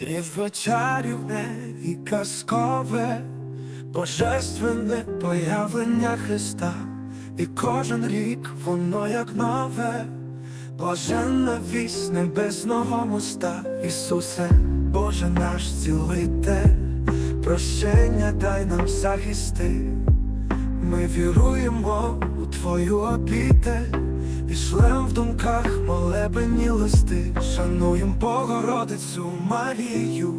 Різдво чарівне і казкове, божественне появлення Христа, і кожен рік воно як нове, блаженна вість небесного моста, Ісусе, Боже наш цілитель, прощення дай нам захисти, ми віруємо у Твою обітель. Пішлем в думках молебені листи, шануєм Богородицю Марію,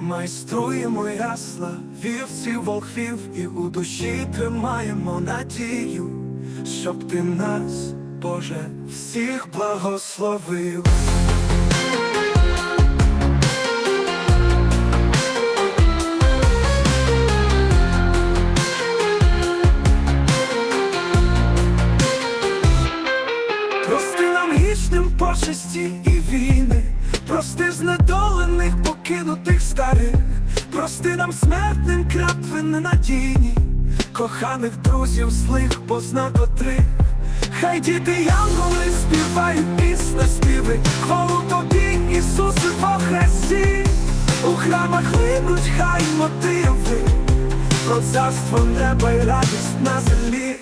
майструємо ясла, вівців, волхвів, і у душі тримаємо надію, щоб ти нас, Боже, всіх благословив. Прости нам гічним почесті і війни, прости знедолених, покинутих старих, прости нам смертним клятви ненадійні, коханих друзів злих позна котрих. Хай діти янголи співають пісне співи, хвалу тобі, Ісусе, по хресті, у храмах линуть хай мотиви, про царство неба й радість на землі.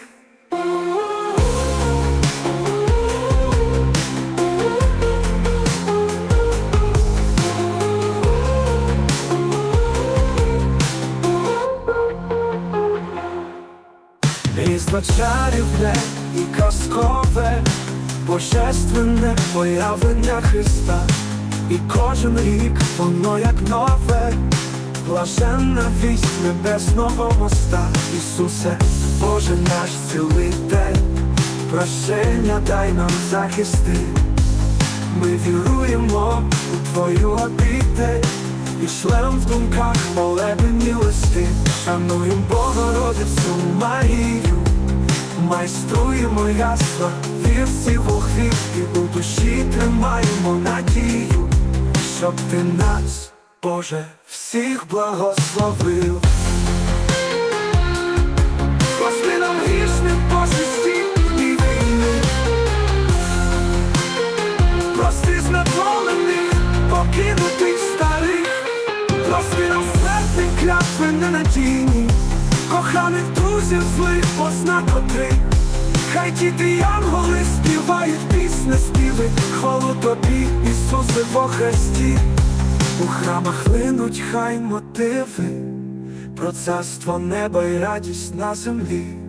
Різдво чарівне і казкове, божественне появлення Христа, і кожен рік воно як нове, блаженна вість небесного моста, Ісусе, Боже наш цілитель, прощення дай нам захисти, ми віруємо у Твою обітель, і шлем в думках молебені листи, шануєм Богородицю Марію, майструємо ясла, вівці волхвів, і у душі тримаємо надію, щоб ти нас, Боже, всіх благословив. Прости нам грішним посісті і війни, Прости знедолених, покинутих старих, прости нам смертних клятви ненадійні, коханих друзів злих позна три Хай діти янголи співають пісне співи, хвалу тобі, Ісусе, во Христі. У храмах линуть хай мотиви, про царство неба і радість на землі.